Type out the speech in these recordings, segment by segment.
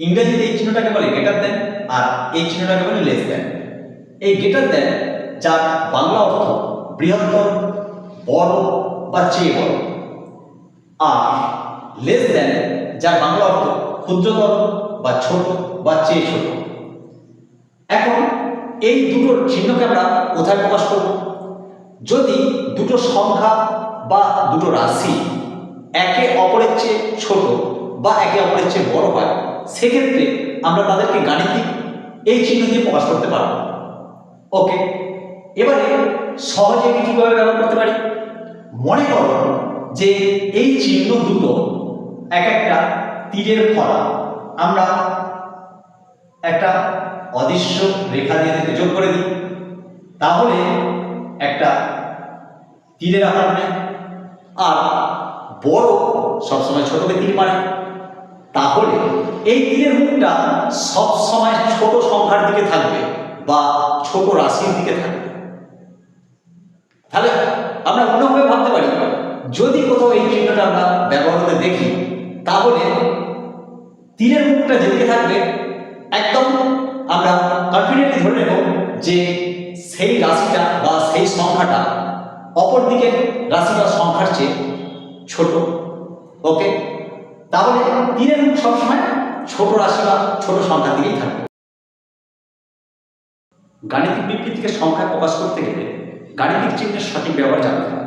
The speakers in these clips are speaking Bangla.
ইংরেজিতে এই চিহ্নটাকে বলে গেটার দেন আর এই চিহ্নটাকে বলে লেস দেন এই গেটার দেন যার বাংলা অর্থ বৃহত্তর, বড় বা চেয়ে বড়। আর লেস দেন যার বাংলা অর্থ ক্ষুদ্রতর বা ছোট বা চেয়ে ছোট। এখন এই দুটো চিহ্নকে আমরা কোথায় প্রকাশ করব? যদি দুটো সংখ্যা বা দুটো রাশি একে অপরের চেয়ে ছোট বা একে অপরের চেয়ে বড় হয় সেক্ষেত্রে আমরা তাদেরকে গাণিতিক এই চিহ্ন দিয়ে প্রকাশ করতে পারব। ওকে এবারে সহজে এটি কীভাবে ব্যবহার করতে পারি। মনে করো যে এই চিহ্ন দুটো এক একটা তীরের ফলা। আমরা একটা অদৃশ্য রেখা দিয়ে এদেরকে যোগ করে দিই। তাহলে একটা তীরের আকার নেয়। আর বড় সবসময় ছোটকে তীর মারে। তাহলে এই তীরের মুখটা সবসময় ছোট সংখ্যার দিকে থাকবে বা ছোট রাশির দিকে থাকবে। তাহলে আমরা অন্যভাবে ভাবতে পারি, যদি কোথাও এই চিহ্নটা আমরা ব্যবহার করতে দেখি, তাহলে তীরের মুখটা যেদিকে থাকবে, একদম আমরা কনফিডেন্টলি ধরে নেব যে সেই রাশিটা বা সেই সংখ্যাটা অপর দিকে রাশি বা সংখ্যার চেয়ে ছোট। ওকে তাহলে তীরের মুখ সবসময় ছোট রাশি বা ছোট সংখ্যা দিয়েই থাকবে গাণিতিক বিবৃতিকে সংখ্যায় প্রকাশ করতে গেলে গাণিতিক চিহ্নের সঠিক ব্যবহার জানতে হবে।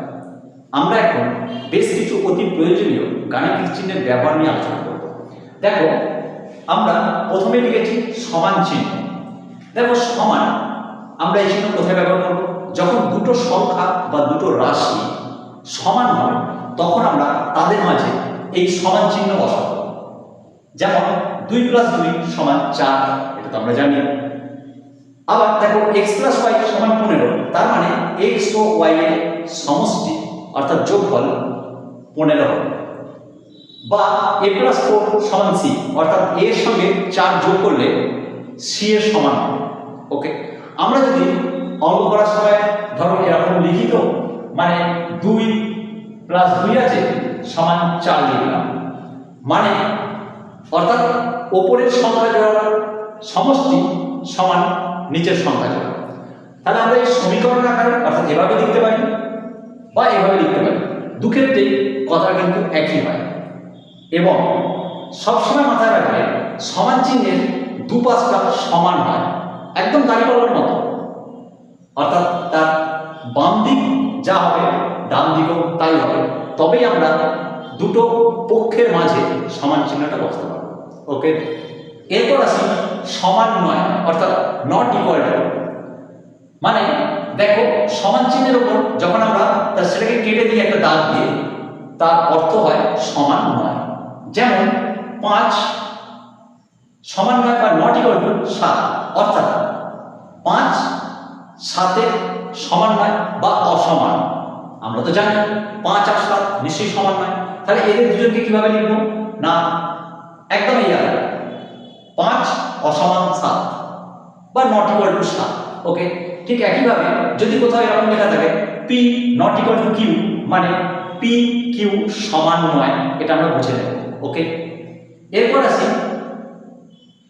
আমরা এখন বেশ কিছু অতি প্রয়োজনীয় গাণিতিক চিহ্নের ব্যবহার নিয়ে আলোচনা করব। দেখো, আমরা প্রথমে লিখেছি সমান চিহ্ন। দেখো, সমান আমরা এই চিহ্ন কোথায় ব্যবহার করব? যখন দুটো সংখ্যা বা দুটো রাশি সমান হয় তখন আমরা তাদের মাঝে এই সমান চিহ্ন বসাবো। যেমন দুই প্লাস দুই সমান চার, এটা তো আমরা জানি। আবার দেখো এক্স প্লাস ওয়াই সমান পনেরো, তার মানে এক্স ও ওয়াই এর সমষ্টি, অর্থাৎ যোগফল পনেরো হবে। বা এ প্লাস ফোর সমান সি অর্থাৎ এর সঙ্গে চার যোগ করলে সি এর সমান হবে। ওকে আমরা যদি অঙ্ক করার সময় ধরো এরকম লিখিত মানে দুই প্লাস দুই আছে সমান চার লিখলাম মানে অর্থাৎ ওপরের সংখ্যা জোড়া সমষ্টি সমান নিচের সংখ্যা জোড়া তাহলে আমরা এই সমীকরণ আকারে অর্থাৎ এভাবে লিখতে পারি বা এভাবে লিখতে পারি। দুক্ষেত্রেই কথা কিন্তু একই হয়। এবং সবসময় মাথায় রাখবে, সমান চিহ্নের দুপাশটা সমান হয়। একদম দাঁড়িপাল্লার মতো। অর্থাৎ তার বাম দিক যা হবে, ডান দিকও তাই হবে। তবেই আমরা দুটো পক্ষের মাঝে সমান চিহ্নটা বসতে পারব। ওকে এরপর আসি সমান নয়, অর্থাৎ নট ইকুয়াল টু মানে দেখো, সমান চিহ্নের উপর যখন আমরা তার সেটাকে কেটে দিয়ে একটা দাগ দিয়ে, তার অর্থ হয় সমান নয়। যেমন পাঁচ সমান নয় বা নট ইকুয়াল টু সাত, অর্থাৎ পাঁচ সাতের সমান নয় বা অসমান। আমরা তো জানি, পাঁচ আর সাত নিশ্চয়ই সমান নয়। তাহলে এদের দুজনকে কীভাবে লিখব? না একদম এই পাঁচ অসমান সাত বা নট ইকুয়াল টু সাত ওকে ঠিক একইভাবে যদি কোথাও এরকম লেখা থাকে P not equal to Q মানে পি কিউ সমান নয়, এটা আমরা বুঝে নেব ওকে এরপর আসি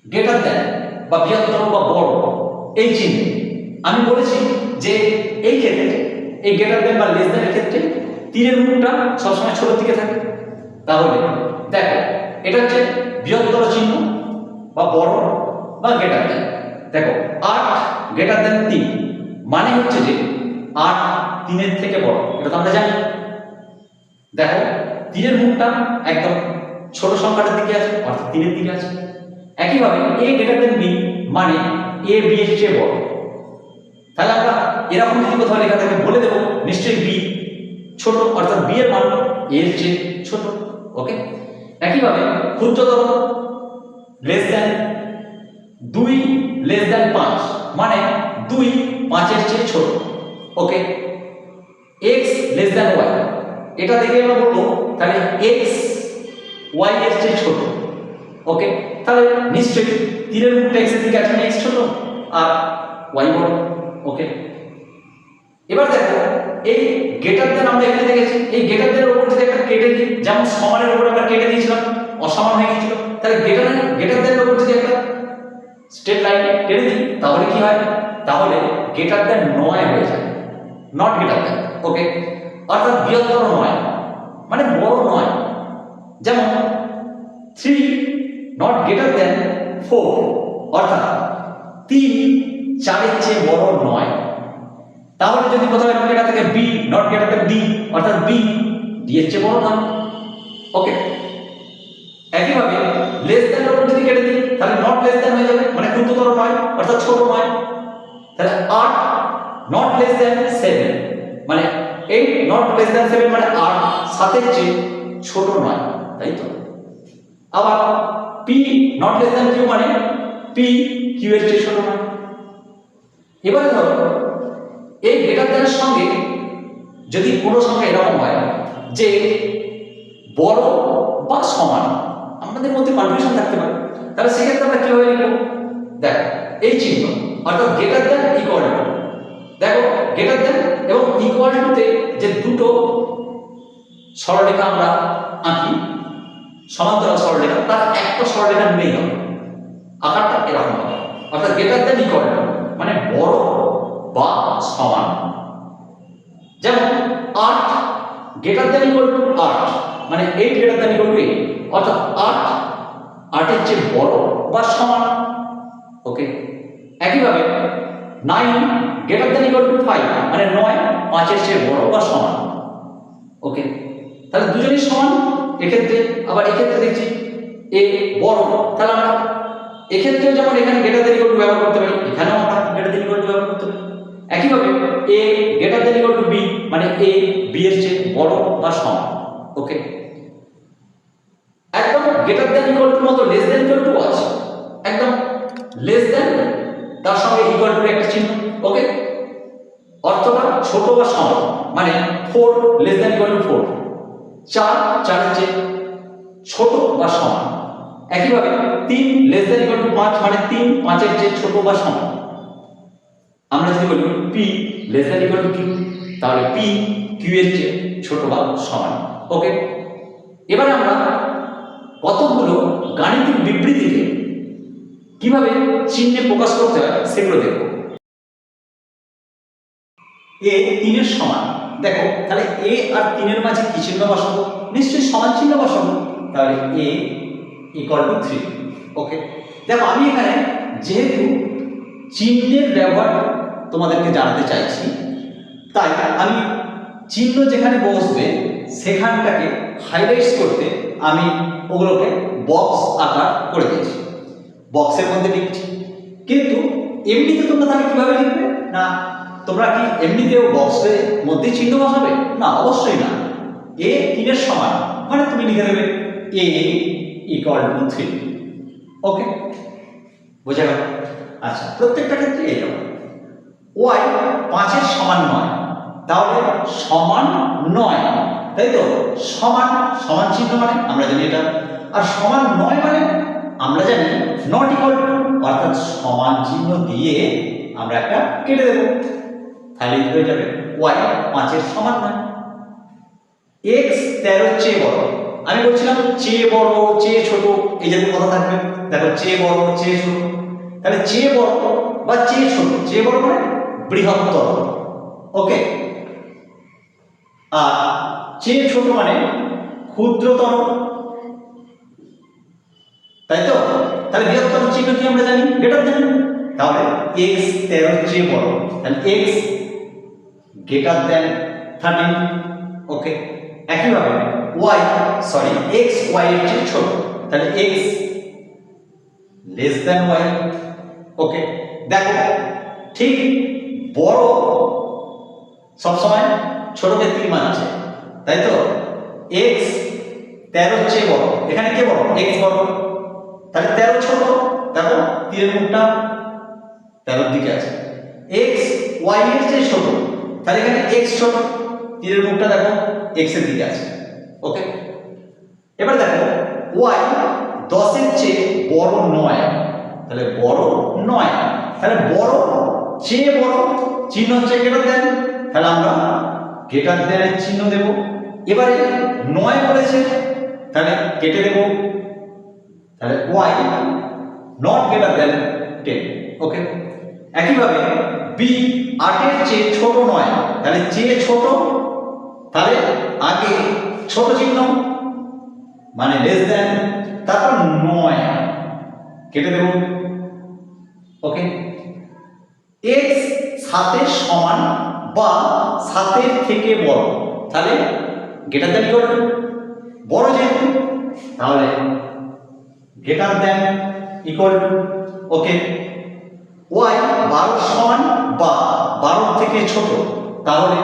গ্রেটার দেন বা বৃহত্তর বা বড়, এই চিহ্ন। আমি বলেছি যে এই ক্ষেত্রে এই গ্রেটার দেন বা লেস দেনের ক্ষেত্রে তীরের মুখটা সবসময় ছোট দিকে থাকে। তাহলে দেখো, এটা হচ্ছে বৃহত্তর চিহ্ন বা বড় বা গ্রেটার দেন। দেখো, আট গ্রেটার দেন তিন মানে হচ্ছে যে আট তিনের থেকে বড়। এটা তো আমরা জানি। দেখো, তীরের মুখটা একদম ছোট সংখ্যাটার দিকে আছে, অর্থাৎ তিনের দিকে আছে। একইভাবে এ গ্রেটার দেন বি মানে এ, বি এর চেয়ে বড়। তাহলে আমরা এরকম যদি কোথাও লেখা থাকে বলে দেবো, নিশ্চয়ই বি ছোট, অর্থাৎ বি এর মান এর চেয়ে ছোট ওকে একইভাবে ক্ষুদ্রতর লেস দেন দুই লেস দেন পাঁচ মানে দুই পাঁচের চেয়ে ছোট okay X less than Y এটা দেখে আমরা বলব, তাহলে এক্স ওয়াই এর চেয়ে ছোট ওকে তাহলে নিশ্চয়ই তীরের মুখটা এক্সের দিকে আছে এক্স ছোট, আর ওয়াই বড়। ওকে এবার দেখো, এই গেটার দেন আমরা এখানে দেখেছি। এই গেটার দেনের উপর যদি একটা কেটে দিই, যেমন সমানের উপর আমরা কেটে দিয়েছিলাম, অসমান হয়ে গিয়েছিল তাহলে গেটার গেটার দেনের উপর তাহলে কি হয়? তাহলে গেটার দেন নয় হয়ে যায়। নট গেটার দেন ওকে অর্থাৎ বৃহত্তর নয় মানে বড় নয়। যেমন three not greater than four অর্থাৎ তিন চারের চেয়ে বড় নয়। তাহলে যদি প্রথমে লেখা থেকে B not greater than D অর্থাৎ বি ডি এর চেয়ে বড় নয়। ওকে একইভাবে লেস দ্যান ওপর যদি কেটে দিই, তাহলে নট লেস দ্যান হয়ে যাবে মানে ক্ষুদ্রতর নয়, অর্থাৎ ছোট নয়। তাহলে আট নট লেস দ্যান সেভেন মানে eight not less than seven মানে আট, সাতের চেয়ে ছোট নয়, তাই তো? আবার P not less than Q মানে পি কিউ এর চেয়ে ছোট নয়। এবারে ধরো, এই গ্রেটার দ্যানের সঙ্গে যদি কোনো সংখ্যা এরকম হয় যে বড় বা সমান, আমাদের মধ্যে কনফিউশন থাকতে পারে। তাহলে সেক্ষেত্রে আমরা কীভাবে লিখব? দেখ, এই চিহ্ন, অর্থাৎ গ্রেটার দ্যান ইকুয়াল টু দেখো গ্রেটার দ্যান এবং ইকুয়াল টুতে যে দুটো সরলরেখা আমরা আঁকি, সমান্তরাল সরলরেখা তার একটা সরলরেখা নেই। হবে আকারটা এরকম হবে। অর্থাৎ গ্রেটার দ্যান ইকুয়াল টু মানে বড় বা সমান। যেমন আট গ্রেটার দ্যান ইকুয়াল টু আট মানে eight greater than equal to eight অর্থাৎ আট, আটের চেয়ে বড় বা সমান। ওকে একইভাবে nine greater than equal to five মানে নয়, পাঁচের চেয়ে বড় বা সমান। ওকে তাহলে দুজনই সমান? এক্ষেত্রে, আবার এক্ষেত্রে দেখছি, এ বড়, তাহলে আমরা এক্ষেত্রে যেমন এখানে গ্রেটার দ্যান ইকুয়াল টু ব্যবহার করতে পারি, এখানেও আমরা গ্রেটার দ্যান ইকুয়াল টু ব্যবহার করতে পারি। একইভাবে A greater than equal to B মানে এ বি এর চেয়ে বড় বা সমান ওকে একদম গ্রেটার দ্যান ইকুয়াল টু মতো লেস দেন ইকুয়াল টু আছে। একদম লেস দেন তার সঙ্গে ইকুয়াল টু একটা চিহ্ন ওকে অর্থটা ছোট বা সমান মানে four less than equal to four চার, চারের চেয়ে ছোট বা সমান। একইভাবে তিন লেস দ্যান ইকুয়াল টু পাঁচ মানে তিন, পাঁচের চেয়ে ছোট বা সমান। আমরা যদি বলি P less than equal to Q তাহলে পি কিউ এর চেয়ে ছোট বা সমান। ওকে এবারে আমরা কতগুলো গাণিতিক বিবৃতিকে কীভাবে চিহ্নে প্রকাশ করতে হয় সেগুলো দেখব। এ তিনের সমান। দেখো, তাহলে এ আর তিনের মাঝে কি চিহ্ন বসাবো? নিশ্চয়ই সমান চিহ্ন বসাবো। তাহলে A equal to three okay দেখো, আমি এখানে যেহেতু চিহ্নের ব্যবহার তোমাদেরকে জানাতে চাইছি, তাই আমি চিহ্ন যেখানে বসবে, সেখানটাকে হাইলাইটস করতে আমি ওগুলোকে বক্স আকার করে দিয়েছি। বক্সের মধ্যে লিখছি। কিন্তু এমনিতে তোমরা তাহলে কীভাবে লিখবে? না, তোমরা কি এমনিতেও বক্সের মধ্যে চিহ্ন বসাবে? না, অবশ্যই না। এ তিনের সমান মানে তুমি লিখে দেবে A equal to three okay বোঝা গেল? আচ্ছা প্রত্যেকটা ক্ষেত্রে এই রকম। ওয়াই পাঁচের সমান নয়, তাহলে সমান নয়। তাই তো? সমান সমান চিহ্ন মানে আমরা জানি এটা। আর সমান নয় মানে আমরা জানি নট ইকুয়াল টু অর্থাৎ সমান চিহ্ন দিয়ে আমরা একটা কেটে দেবো। তাহলে হয়ে যাবে? ওয়াই পাঁচের সমান নয়। এক্স তেরোর চেয়ে বড়। আমি বলছিলাম, চেয়ে বড়, চেয়ে ছোট, এই জাতীয় কথা থাকবে। দেখো, চেয়ে বড়, চেয়ে ছোট। তাহলে চেয়ে বড় বা চেয়ে ছোট, চেয়ে বড় মানে বৃহত্তর। ওকে? আর চেয়ে ছোট মানে ক্ষুদ্রতর। তাই তো? তাহলে বৃহত্তর চিহ্ন কি আমরা জানি? গ্রেটার দেন তাহলে এক্স তেরোর চেয়ে বড়। তাহলে X greater than thirteen okay? একইভাবে। ওয়াই সরি এক্স ওয়াই এর চেয়ে ছোট। তাহলে X less than Y okay দেখো, ঠিক বড় সবসময় ছোট ক্ষেত্রেই মানছে তাই তো? এক্স তেরোর চেয়ে বড়। এখানে কে বড়? এক্স বড়। তাহলে তেরো ছোট, দেখো তীরের মুখটা তেরোর দিকে আছে। এক্স ওয়াই এর চেয়ে ছোট। তাহলে এখানে এক্স ছোট তীরের মুখটা দেখো এক্সের দিকে আছে। ওকে এবার দেখো ওয়াই দশের চেয়ে বড় নয়। তাহলে বড় নয়। তাহলে বড়, চেয়ে বড় চিহ্ন হচ্ছে গ্রেটার দেন তাহলে আমরা গ্রেটার দেনের চিহ্ন দেব। এবারে নয় বলেছে, তাহলে কেটে দেব। তাহলে Y not greater than ten okay একইভাবে বি আটের চেয়ে ছোট নয়। তাহলে চেয়ে ছোট, তাহলে আগে ছোট চিহ্ন মানে লেস দেন তারপর নয়। কেটে দেব। ওকে এক্স সাতের সমান বা সাতের থেকে বড়। তাহলে গেটার দেন টু বড় যেহেতু, তাহলে গেটার দেন ইকুয়াল ওকে ওয়াই বারো সমান বা বারো থেকে ছোট, তাহলে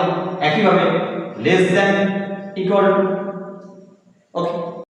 একইভাবে less than equal to okay